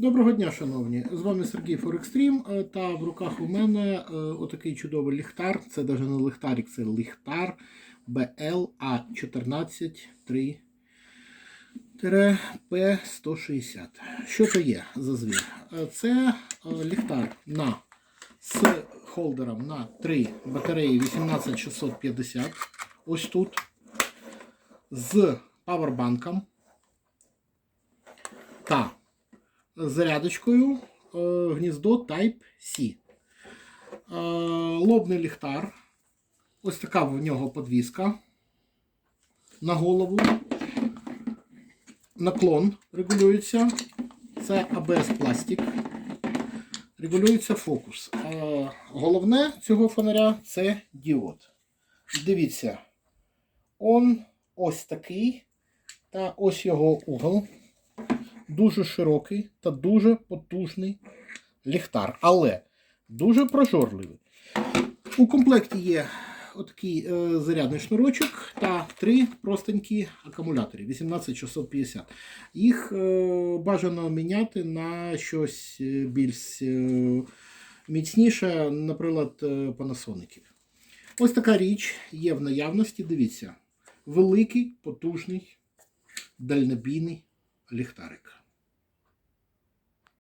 Доброго дня, шановні! З вами Сергій Форекстрім. е, Та в руках у мене е, отакий чудовий ліхтар. Це навіть не ліхтарик, це ліхтар BLA 143 P160. Що це є за звір? Е, Це ліхтар на з холдером на 3 батареї 18650. Ось тут. З павербанком та зарядочкою е, гніздо Type-C. Е, лобний ліхтар. Ось така в нього подвіска на голову. Наклон регулюється. Це ABS пластик. Регулюється фокус. Е, головне цього фонаря це діод. Дивіться, он ось такий. Та ось його угол дуже широкий та дуже потужний ліхтар, але дуже прожорливий. У комплекті є отакий е, зарядний шнурочок та три простенькі акумулятори 18650. Їх е, бажано міняти на щось е, більш е, міцніше, наприклад, е, Panasonic. Ось така річ є в наявності. Дивіться, великий, потужний, дальнобійний ліхтарик.